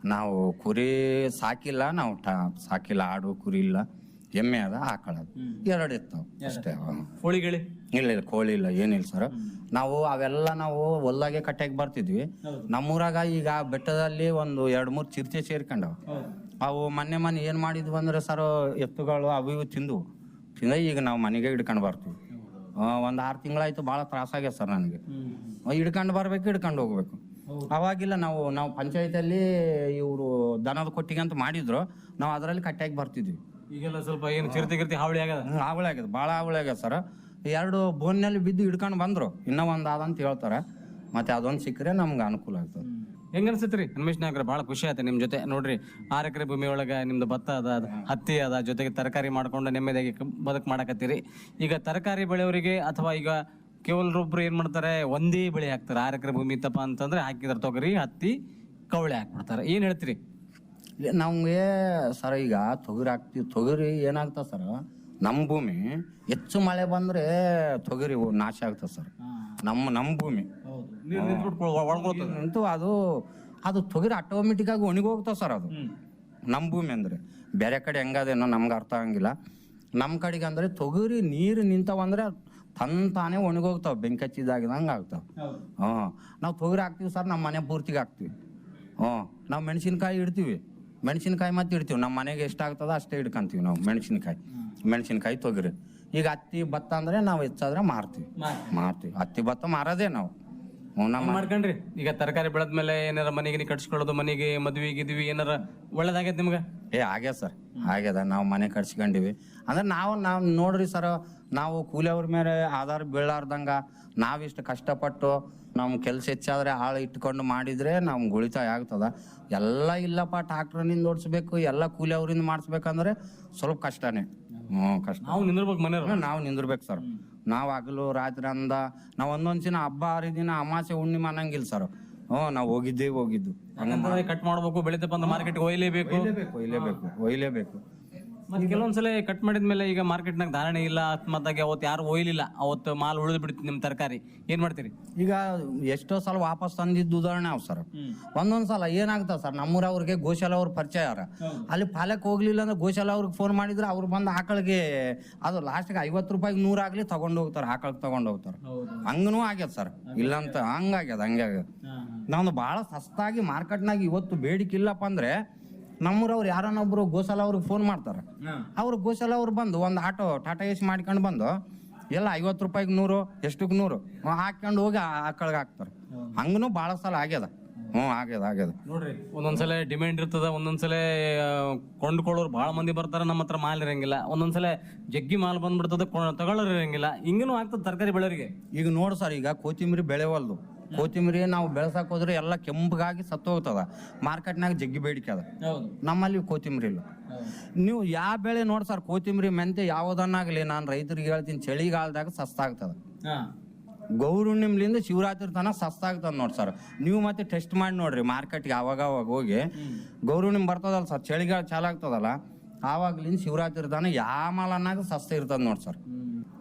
ನಾವು ಕುರಿ ಸಾಕಿಲ್ಲ ನಾವು ಟ- ಸಾಕಿಲ್ಲ ಆಡು ಕುರಿ ಇಲ್ಲ. ಎಮ್ಮೆ ಅದ ಆಕಳ ಅದ ಎರಡು. ಇತ್ತು ಅಷ್ಟೇ ಹುಳಿ ಕೋಳಿಗಳಿ ಇಲ್ಲ ಇಲ್ಲ ಕೋಳಿ ಇಲ್ಲ ಏನಿಲ್ಲ ಸರ್. ನಾವು ಅವೆಲ್ಲ ನಾವು ಹೊಲ್ದಾಗೆ ಕಟ್ಟಾಗಿ ಬರ್ತಿದ್ವಿ. ನಮ್ಮೂರಾಗ ಈಗ ಬೆಟ್ಟದಲ್ಲಿ ಒಂದು ಎರಡು ಮೂರು ಚಿರ್ಚೆ ಸೇರ್ಕೊಂಡವ. ಅವು ಮೊನ್ನೆ ಮೊನ್ನೆ ಏನು ಮಾಡಿದ್ವು ಅಂದ್ರೆ ಸರ್ ಎತ್ತುಗಳು ಅವು ಇವು ತಿಂದು ತಿಂದ ಈಗ ನಾವು ಮನೆಗೆ ಹಿಡ್ಕೊಂಡು ಬರ್ತೀವಿ. ಒಂದು ಆರು ತಿಂಗಳಾಯ್ತು ಭಾಳ ತ್ರಾಸಾಗ್ಯದ ಸರ್ ನನಗೆ. ಹಿಡ್ಕೊಂಡು ಬರ್ಬೇಕು ಹಿಡ್ಕೊಂಡು ಹೋಗ್ಬೇಕು. ಅವಾಗಿಲ್ಲ ನಾವು ನಾವು ಪಂಚಾಯಿತಿಯಲ್ಲಿ ಇವರು ದನದ ಕೊಟ್ಟಿಗೆ ಅಂತ ಮಾಡಿದ್ರು. ನಾವು ಅದರಲ್ಲಿ ಕಟ್ಟಾಗಿ ಬರ್ತಿದ್ವಿ. ಈಗೆಲ್ಲ ಸ್ವಲ್ಪ ಏನು ಚಿರತೆ ಗಿರ್ತಿ ಹಾವಳಿ ಆಗ್ಯದ? ಹಾವಳಿ ಆಗ್ಯದ ಭಾಳ ಹಾವಳಿ ಆಗ್ಯದ ಸರ್ ಎರಡು ಬೋನ್ನಲ್ಲಿ ಬಿದ್ದು ಹಿಡ್ಕೊಂಡು ಬಂದರು. ಇನ್ನೂ ಒಂದು ಅಂತ ಹೇಳ್ತಾರೆ. ಮತ್ತೆ ಅದೊಂದು ಸಿಕ್ಕರೆ ನಮ್ಗೆ ಅನುಕೂಲ ಆಗ್ತದೆ. ಹೆಂಗ ಅನ್ಸತ್ರಿ ರಮೇಶ್ ನಾಯಕರ ಬಹಳ ಖುಷಿ ಆಯ್ತು ನಿಮ್ ಜೊತೆ. ನೋಡ್ರಿ ಆರು ಎಕರೆ ಭೂಮಿ ಒಳಗೆ ನಿಮ್ದು ಭತ್ತ ಅದ ಹತ್ತಿ ಅದ ಜೊತೆಗೆ ತರಕಾರಿ ಮಾಡ್ಕೊಂಡು ನೆಮ್ಮದಿಯಾಗಿ ಬದುಕು ಮಾಡಕತ್ತೀರಿ. ಈಗ ತರಕಾರಿ ಬೆಳೆಯವರಿಗೆ ಅಥವಾ ಈಗ ಕೇವಲರೊಬ್ರು ಏನ್ ಮಾಡ್ತಾರೆ ಒಂದೇ ಬೆಳೆ ಹಾಕ್ತಾರೆ. ಆರು ಎಕರೆ ಭೂಮಿ ಇತ್ತಪ್ಪ ಅಂತಂದ್ರೆ ಹಾಕಿದ್ರೆ ತೊಗರಿ ಹತ್ತಿ ಕವಳೆ ಹಾಕ್ಬಿಡ್ತಾರೆ. ಏನ್ ಹೇಳ್ತೀರಿ? ನಮ್ಗೆ ಸರ್ ಈಗ ತೊಗರಿ ಹಾಕ್ತಿವಿ ತೊಗರಿ ಏನಾಗ್ತದೆ ಸರ್ ನಮ್ಮ ಭೂಮಿ ಹೆಚ್ಚು ಮಳೆ ಬಂದರೆ ತೊಗರಿ ನಾಶ ಆಗ್ತದೆ ಸರ್. ನಮ್ಮ ನಮ್ಮ ಭೂಮಿ. ಅಂತೂ ಅದು ಅದು ತೊಗರಿ ಆಟೋಮೆಟಿಕ್ ಆಗಿ ಒಣಗಿ ಹೋಗ್ತಾವ ಸರ್ ಅದು. ನಮ್ಮ ಭೂಮಿ ಅಂದರೆ. ಬೇರೆ ಕಡೆ ಹೆಂಗದೇನೋ ನಮ್ಗೆ ಅರ್ಥ ಆಗಂಗಿಲ್ಲ. ನಮ್ಮ ಕಡೆಗೆ ಅಂದರೆ ತೊಗರಿ ನೀರು ನಿಂತವಂದ್ರೆ ತನ್ ತಾನೇ ಒಣಗೋಗ್ತಾವ ಬೆಂಕಿ ಹಚ್ಚಿದಾಗಿದಂಗೆ ಆಗ್ತಾವ. ಹಾಂ ನಾವು ತೊಗರಿ ಹಾಕ್ತೀವಿ ಸರ್ ನಮ್ಮ ಮನೆ ಪೂರ್ತಿಗೆ ಹಾಕ್ತೀವಿ. ಹ್ಞೂ ನಾವು ಮೆಣಸಿನ್ಕಾಯಿ ಇಡ್ತೀವಿ. ಮೆಣಸಿನ್ಕಾಯಿ ಮತ್ತೆ ಇಡ್ತೀವಿ. ನಮ್ಮ ಮನೆಗೆ ಎಷ್ಟಾಗ್ತದ ಅಷ್ಟೇ ಇಡ್ಕೊಂತೀವಿ ನಾವು ಮೆಣಸಿನ್ಕಾಯಿ. ಮೆಣಸಿನ್ಕಾಯಿ ತೊಗರಿ. ಈಗ ಹತ್ತಿ ಭತ್ತ ಅಂದ್ರೆ ನಾವು ಹೆಚ್ಚಾದ್ರೆ ಮಾರ್ತೀವಿ. ಮಾರ್ತೀವಿ. ಹತ್ತಿ ಭತ್ತ ಮಾರೋದೇ ನಾವು. ಹ್ಞೂ ನಮ್ಮ ಮಾಡ್ಕೊಂಡ್ರಿ. ಈಗ ತರಕಾರಿ ಬೆಳೆದ್ಮೇಲೆ ಏನಾರ ಮನೆಗೆ ಕಟ್ಸ್ಕೊಳ್ಳೋದು ಮನೆಗೆ ಮದ್ವಿ ಗಿದ್ವಿ ಏನಾರ ಒಳ್ಳೇದಾಗೈತೆ ನಿಮ್ಗೆ? ಏ ಆಗ್ಯದ ಸರ್. ಆಗ್ಯದ. ನಾವು ಮನೆ ಕಟ್ಸ್ಕೊಂಡಿವಿ. ಅಂದ್ರೆ ನಾವು ನಾವು ನೋಡ್ರಿ ಸರ್ ನಾವು ಕೂಲಿಯವ್ರ ಮೇಲೆ ಆಧಾರ ಬೀಳಾರ್ದಂಗ ನಾವಿಷ್ಟು ಕಷ್ಟಪಟ್ಟು ನಮ್ಮ ಕೆಲಸ ಹೆಚ್ಚಾದ್ರೆ ಆಳು ಇಟ್ಕೊಂಡು ಮಾಡಿದ್ರೆ ನಮ್ಗೆ ಉಳಿತಾಯ ಆಗ್ತದ. ಎಲ್ಲ ಇಲ್ಲಪ್ಪ ಟ್ರಾಕ್ಟರ್ನಿಂದ ಓಡಿಸ್ಬೇಕು ಎಲ್ಲ ಕೂಲಿಯವ್ರಿಂದ ಮಾಡಿಸ್ಬೇಕಂದ್ರೆ ಸ್ವಲ್ಪ ಕಷ್ಟನೇ. ಹ್ಞೂ ಕಷ್ಟ. ನಾವು ನಿಂದಿರ್ಬೇಕು ಮನೆಯವ್ರು ನಾವು ನಿಂದಿರ್ಬೇಕು ಸರ್. ನಾವು ಹಗಲು ರಾತ್ರಿ ಅಂದ ನಾವು ಒಂದೊಂದ್ ದಿನ ಹಬ್ಬ ಹರಿದಿನ ಅಮಾಸೆ ಹುಣ್ಣಿಮೆ ಅನ್ನಂಗಿಲ್ಲ ಸರ್. ಹ್ಞೂ ನಾವು ಹೋಗಿದ್ದೇ ಹೋಗಿದ್ದು. ಕಟ್ ಮಾಡ್ಬೇಕು ಬೆಳಿತಪ್ಪ ಅಂದ್ರೆ ಮಾರ್ಕೆಟ್ಗೆ ಒಯ್ಲೇಬೇಕು ಒಯ್ಲೇಬೇಕು ಒಯ್ಲೇಬೇಕು. ಮತ್ತೆ ಕೆಲವೊಂದ್ಸಲ ಕಟ್ ಮಾಡಿದ ಮೇಲೆ ಈಗ ಮಾರ್ಕೆಟ್ನಾಗ ಧಾರಣೆ ಇಲ್ಲ ಮತ್ತಾಗಿ ಅವತ್ತು ಯಾರು ಒಯ್ಲಿಲ್ಲ ಅವತ್ತು ಮಾಲ್ ಉಳಿದು ಬಿಡ್ತು ನಿಮ್ಮ ತರಕಾರಿ. ಏನ್ ಮಾಡ್ತೀರಿ? ಈಗ ಎಷ್ಟೋ ಸಲ ವಾಪಸ್ ತಂದಿದ್ದು ಉದಾಹರಣೆ ಅವ್ ಸರ್. ಒಂದೊಂದ್ ಸಲ ಏನಾಗ್ತಾವ ಸರ್ ನಮ್ಮೂರವ್ರಿಗೆ ಗೋಶಾಲ ಅವ್ರ ಪರಿಚಯ ಅವ್ರ. ಅಲ್ಲಿ ಪಾಲಕ್ ಹೋಗ್ಲಿಲ್ಲ ಅಂದ್ರೆ ಗೋಶಾಲ ಅವ್ರಿಗೆ ಫೋನ್ ಮಾಡಿದ್ರೆ ಅವ್ರು ಬಂದು ಆಕಳಿಗೆ ಅದು ಲಾಸ್ಟ್ಗೆ ಐವತ್ತು ರೂಪಾಯಿಗೆ ನೂರಾಗ್ಲಿ ತಗೊಂಡು ಹೋಗ್ತಾರೆ ಆಕಳಿಗೆ ತಗೊಂಡು ಹೋಗ್ತಾರೆ. ಹಂಗನೂ ಆಗ್ಯದ ಸರ್. ಇಲ್ಲಂತ ಹಂಗಾಗ್ಯದ ಹಂಗಾಗ್ಯದ ನಾವು ಭಾಳ ಸಸ್ತಾಗಿ ಮಾರ್ಕೆಟ್ನಾಗ ಇವತ್ತು ಬೇಡಿಕೆ ಇಲ್ಲಪ್ಪ ಅಂದ್ರೆ ನಮ್ಮೂರವ್ರು ಯಾರನ್ನೊಬ್ರು ಗೋಸಾಲ ಅವ್ರಿಗೆ ಫೋನ್ ಮಾಡ್ತಾರೆ. ಅವ್ರು ಗೋಸಾಲ ಅವ್ರು ಬಂದು ಒಂದು ಆಟೋ ಟಾಟಾ ಎಸ್ ಮಾಡ್ಕೊಂಡು ಬಂದು ಎಲ್ಲ ಐವತ್ತು ರೂಪಾಯಿಗೆ ನೂರು ಎಷ್ಟಕ್ಕೆ ನೂರು? ಹಾಕ್ಕೊಂಡು ಹೋಗಿ ಆ- ಆಕಳಿಗೆ ಹಾಕ್ತಾರೆ. ಹಂಗೂ ಭಾಳ ಸಲ ಆಗ್ಯದ. ಹ್ಞೂ ಆಗ್ಯದ ಆಗ್ಯದ. ನೋಡ್ರಿ. ಒಂದೊಂದ್ಸಲ ಡಿಮ್ಯಾಂಡ್ ಇರ್ತದ ಒಂದೊಂದ್ಸಲ ಕೊಂಡ್ಕೊಳ್ಳೋರು ಬಹಳ ಮಂದಿ ಬರ್ತಾರೆ ನಮ್ಮ ಹತ್ರ ಮಾಲ್ ಇರಂಗಿಲ್ಲ. ಒಂದೊಂದ್ಸಲ ಜಗ್ಗಿ ಮಾಲ್ ಬಂದ್ಬಿಡ್ತದ ಕೊ- ತಗೊಳ್ಳೋರು ಇರಂಗಿಲ್ಲ. ಹಿಂಗನೂ ಆಗ್ತದೆ ತರಕಾರಿ ಬೆಳೆಯವರಿಗೆ ಈಗ ನೋಡಿ ಸರ್ ಈಗ ಕೊತ್ತಿಂಬರಿ ಬೆಳೆವಲ್ದು. ಕೊತ್ತಿಂಬರಿ ನಾವು ಬೆಳೆಸಕ್ ಹೋದ್ರೆ ಎಲ್ಲ ಕೆಂಪಗಾಗಿ ಸತ್ತು ಹೋಗ್ತದ. ಮಾರ್ಕೆಟ್ನಾಗ ಜಗ್ಗಿ ಬೇಡಿಕೆ ಅದ. ನಮ್ಮಲ್ಲಿ ಕೊತ್ತಿಂಬರಿ ಇಲ್ಲ. ನೀವು ಯಾವ ಬೆಳೆ ನೋಡಿ ಸರ್ ಕೊತ್ತಿಂಬರಿ ಮೆಂತೆ ಯಾವುದನ್ನಾಗಲಿ ನಾನು ರೈತರಿಗೆ ಹೇಳ್ತೀನಿ ಚಳಿಗಾಲದಾಗ ಸಸ್ತಾಗ್ತದ. ಗೌರುಣ್ಣಿಮ್ಲಿಂದ ಶಿವರಾತ್ರಿ ತನಕ ಸಸ್ತಾಗ್ತದ ನೋಡಿ ಸರ್. ನೀವು ಮತ್ತೆ ಟೆಸ್ಟ್ ಮಾಡಿ ನೋಡ್ರಿ ಮಾರ್ಕೆಟ್ಗೆ ಅವಾಗ ಅವಾಗ ಹೋಗಿ ಗೌರುಣ್ಣಿಮ್ ಬರ್ತದಲ್ಲ ಸರ್ ಚಳಿಗಾಲ ಚಾಲು ಆಗ್ತದಲ್ಲ ಆವಾಗ್ಲಿಂದ ಶಿವರಾತ್ರಿ ಇರ್ತಾನೆ ಯಾವ ಅನ್ನಾಗ ಸಸ್ತ ಇರ್ತದ ನೋಡಿ ಸರ್.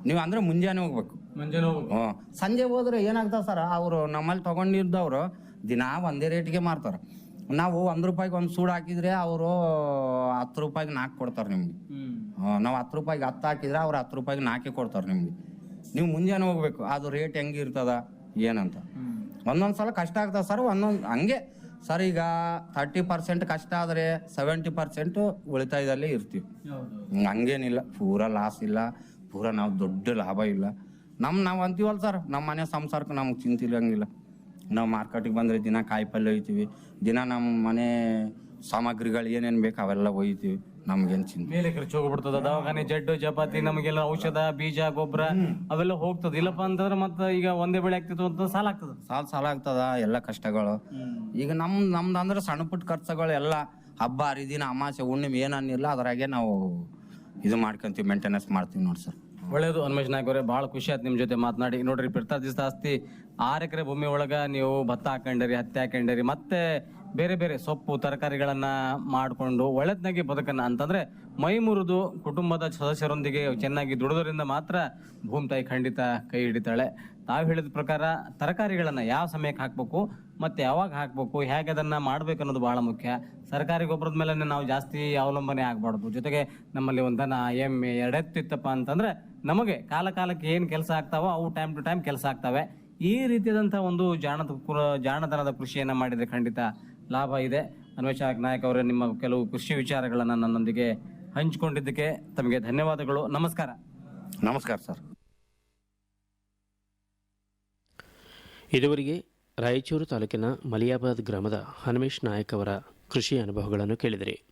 ನೀವು ಅಂದ್ರೆ ಮುಂಜಾನೆ ಹೋಗ್ಬೇಕು. ಮುಂಜಾನೆ ಹೋಗ್ಬೇಕು. ಹ್ಞೂ ಸಂಜೆ ಹೋದ್ರೆ ಏನಾಗ್ತದೆ ಸರ್ ಅವರು ನಮ್ಮಲ್ಲಿ ತಗೊಂಡಿದ್ದವ್ರು ದಿನಾ ಒಂದೇ ರೇಟ್ಗೆ ಮಾರ್ತಾರೆ. ನಾವು ಒಂದ್ ರೂಪಾಯಿಗೆ ಒಂದು ಸೂಡು ಹಾಕಿದ್ರೆ ಅವರು ಹತ್ತು ರೂಪಾಯಿಗೆ ನಾಲ್ಕು ಕೊಡ್ತಾರೆ ನಿಮ್ಗೆ. ನಾವು ಹತ್ತು ರೂಪಾಯಿಗೆ ಹತ್ತು ಹಾಕಿದ್ರೆ ಅವ್ರು ಹತ್ತು ರೂಪಾಯಿಗೆ ನಾಲ್ಕೇ ಕೊಡ್ತಾರೆ ನಿಮ್ಗೆ. ನೀವು ಮುಂಜಾನೆ ಹೋಗ್ಬೇಕು ಅದು ರೇಟ್ ಹೆಂಗೆ ಇರ್ತದ ಏನಂತ. ಒಂದೊಂದು ಸಲ ಕಷ್ಟ ಆಗ್ತದೆ ಸರ್ ಒಂದೊಂದು ಹಂಗೆ ಸರ್ ಈಗ ತರ್ಟಿ ಪರ್ಸೆಂಟ್ ಕಷ್ಟ ಆದರೆ ಸೆವೆಂಟಿ ಪರ್ಸೆಂಟ್ ಉಳಿತಾಯದಲ್ಲಿ ಇರ್ತೀವಿ. ಹಂಗೇನಿಲ್ಲ ಪೂರ ಲಾಸ್ ಇಲ್ಲ ಪೂರ ನಾವು ದೊಡ್ಡ ಲಾಭ ಇಲ್ಲ. ನಮ್ಮ ನಾವು ಅಂತೀವಲ್ಲ ಸರ್ ನಮ್ಮ ಮನೆ ಸಂಸಾರಕ್ಕೆ ನಮ್ಗೆ ಚಿಂತಿಲ್ಲಂಗಿಲ್ಲ. ನಾವು ಮಾರ್ಕೆಟಿಗೆ ಬಂದರೆ ದಿನ ಕಾಯಿ ಪಲ್ಯ ಒಯ್ತೀವಿ ದಿನ ನಮ್ಮ ಮನೆ ಸಾಮಗ್ರಿಗಳು ಏನೇನು ಬೇಕು ಅವೆಲ್ಲ ಒಯ್ತೀವಿ. ನಮ್ಗೇನು ಚಿಂತೆ ಮೇಲೆ ಖರ್ಚು ಹೋಗ್ಬಿಡ್ತದ ದವಾಖಾನೆ ಜಡ್ಡು ಚಪಾತಿ ನಮಗೆಲ್ಲ ಔಷಧ ಬೀಜ ಗೊಬ್ಬರ ಅವೆಲ್ಲ ಹೋಗ್ತದ. ಇಲ್ಲಪ್ಪ ಅಂತಂದ್ರೆ ಮತ್ತೆ ಈಗ ಒಂದೇ ಬೆಳೆ ಆಗ್ತಿತ್ತು ಅಂತ ಸಾಲ ಆಗ್ತದ. ಸಾಲ ಸಾಲ ಆಗ್ತದ ಎಲ್ಲ ಕಷ್ಟಗಳು. ಈಗ ನಮ್ ನಮ್ದು ಅಂದ್ರೆ ಸಣ್ಣ ಪುಟ್ಟ ಖರ್ಚುಗಳು ಎಲ್ಲ ಹಬ್ಬ ಹರಿದಿನ ಅಮಾಸೆ ಹುಣ್ಣಿಮೆ ಏನನ್ನಿಲ್ಲ ಅದ್ರಾಗೆ ನಾವು ಇದು ಮಾಡ್ಕೊಂತೀವಿ ಮೇಂಟೆನೆನ್ಸ್ ಮಾಡ್ತೀವಿ ನೋಡಿ ಸರ್. ಒಳ್ಳೇದು ಹನುಮೇಶ್ ನಾಯ್ಕ ಅವರೇ ಭಾಳ ಖುಷಿ ಆಯ್ತು ನಿಮ್ಮ ಜೊತೆ ಮಾತನಾಡಿ. ನೋಡ್ರಿ ಪ್ರತಿಷ್ಠ ಆಸ್ತಿ ಆರು ಎಕರೆ ಭೂಮಿ ಒಳಗ ನೀವು ಭತ್ತ ಹಾಕೊಂಡಿರಿ ಹತ್ತಿ ಹಾಕೊಂಡಿರಿ ಮತ್ತೆ ಬೇರೆ ಬೇರೆ ಸೊಪ್ಪು, ತರಕಾರಿಗಳನ್ನು ಮಾಡಿಕೊಂಡು ಒಳ್ಳೆದಾಗಿ ಬದುಕನ್ನ ಅಂತಂದ್ರೆ ಮೈ ಮುರಿದು ಕುಟುಂಬದ ಸದಸ್ಯರೊಂದಿಗೆ ಚೆನ್ನಾಗಿ ದುಡಿದ್ರಿಂದ ಮಾತ್ರ ಭೂಮಿ ತಾಯಿ ಖಂಡಿತ ಕೈ ಹಿಡಿತಾಳೆ. ತಾವು ಹೇಳಿದ ಪ್ರಕಾರ ತರಕಾರಿಗಳನ್ನು ಯಾವ ಸಮಯಕ್ಕೆ ಹಾಕ್ಬೇಕು, ಮತ್ತೆ ಯಾವಾಗ ಹಾಕಬೇಕು, ಹೇಗೆ ಅದನ್ನ ಮಾಡ್ಬೇಕು ಅನ್ನೋದು ಬಹಳ ಮುಖ್ಯ. ಸರ್ಕಾರಿ ಗೊಬ್ಬರದ ಮೇಲೆ ನಾವು ಜಾಸ್ತಿ ಅವಲಂಬನೆ ಆಗಬಾರ್ದು. ಜೊತೆಗೆ ನಮ್ಮಲ್ಲಿ ಒಂದು ದನ, ಎಮ್ಮೆ ಎರಡೆತ್ತಿತ್ತಪ್ಪ ಅಂತಂದ್ರೆ ನಮಗೆ ಕಾಲ ಕಾಲಕ್ಕೆ ಏನು ಕೆಲಸ ಆಗ್ತಾವೋ ಅವು ಟೈಮ್ ಟು ಟೈಮ್ ಕೆಲಸ ಆಗ್ತವೆ. ಈ ರೀತಿಯಾದಂಥ ಒಂದು ಜಾಣದ ಜಾಣತನದ ಕೃಷಿಯನ್ನ ಮಾಡಿದ್ರೆ ಖಂಡಿತ ಲಾಭ ಇದೆ. ಅನ್ವೇಷಣಾ ನಾಯಕ್ ಅವರೇ ನಿಮ್ಮ ಕೆಲವು ಕೃಷಿ ವಿಚಾರಗಳನ್ನು ನನ್ನೊಂದಿಗೆ ಹಂಚಿಕೊಂಡಿದ್ದಕ್ಕೆ ತಮಗೆ ಧನ್ಯವಾದಗಳು. ನಮಸ್ಕಾರ. ನಮಸ್ಕಾರ ಸರ್. ಇದುವರೆಗೆ ರಾಯಚೂರು ತಾಲೂಕಿನ ಮಲಿಯಾಬಾದ್ ಗ್ರಾಮದ ಹನುಮೇಶ್ ನಾಯಕ್ ಅವರ ಕೃಷಿ ಅನುಭವಗಳನ್ನು ಕೇಳಿದಿರಿ